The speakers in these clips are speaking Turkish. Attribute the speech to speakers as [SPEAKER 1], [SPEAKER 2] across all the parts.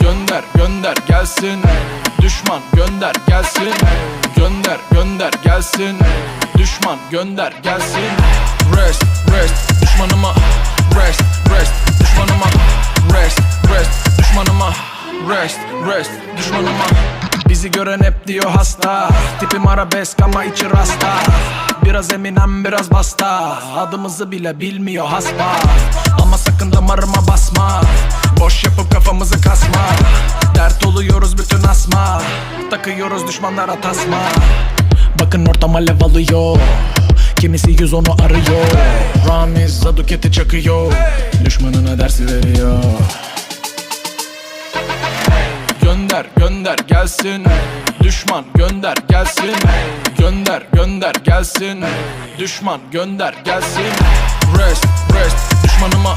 [SPEAKER 1] Gönder gönder gelsin. Düşman gönder gelsin. Gönder gönder gelsin. Düşman gönder gelsin. Rest rest düşmanıma Bizi gören hep diyor hasta. Tipim arabesk ama içi rasta. Biraz eminem biraz basta. Adımızı bile bilmiyor hasba Ama sakın damarıma basma. Boş yapıp kafamızı kasma. Dert oluyoruz bütün asma. Takıyoruz düşmanlara tasma. Bakın ortam alev alıyor. Kimisi 110'u arıyor. Ramiz Zaduket'i çakıyor. Düşmanına dersi veriyor Gönder gönder gelsin. Düşman gönder gelsin. Gönder gönder gelsin. Düşman gönder gelsin. Rest rest düşmanıma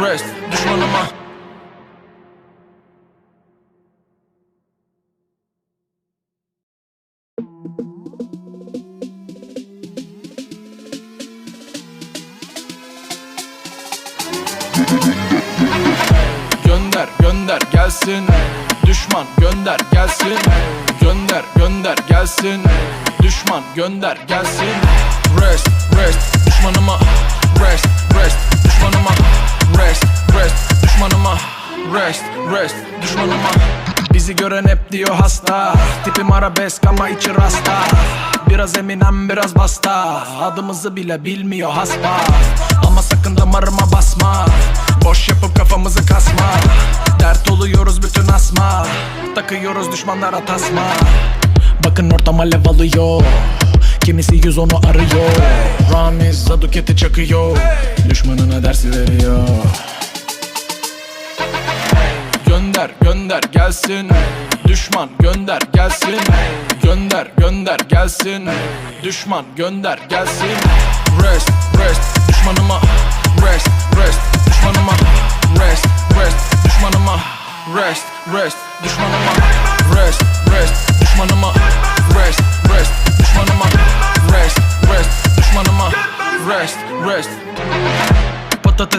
[SPEAKER 1] Rest düşmanıma Gönder gönder gelsin. Düşman gönder gelsin. Gönder gönder gelsin. Düşman gönder gelsin. Rest diyor hasta. Tipim arabesk ama içi rasta. Biraz eminem biraz basta. Adımızı bile bilmiyor hasba Ama sakın damarıma basma. Boş yapıp kafamızı kasma. Dert oluyoruz bütün asma. Takıyoruz düşmanlara tasma. Bakın ortam alev alıyor. Kimisi 110'u arıyor. Ramiz Zaduket'i çakıyor. Düşmanına dersi veriyor Gönder gönder gelsin. Düşman gönder gelsin. Gönder gönder gelsin. Düşman gönder gelsin. Rest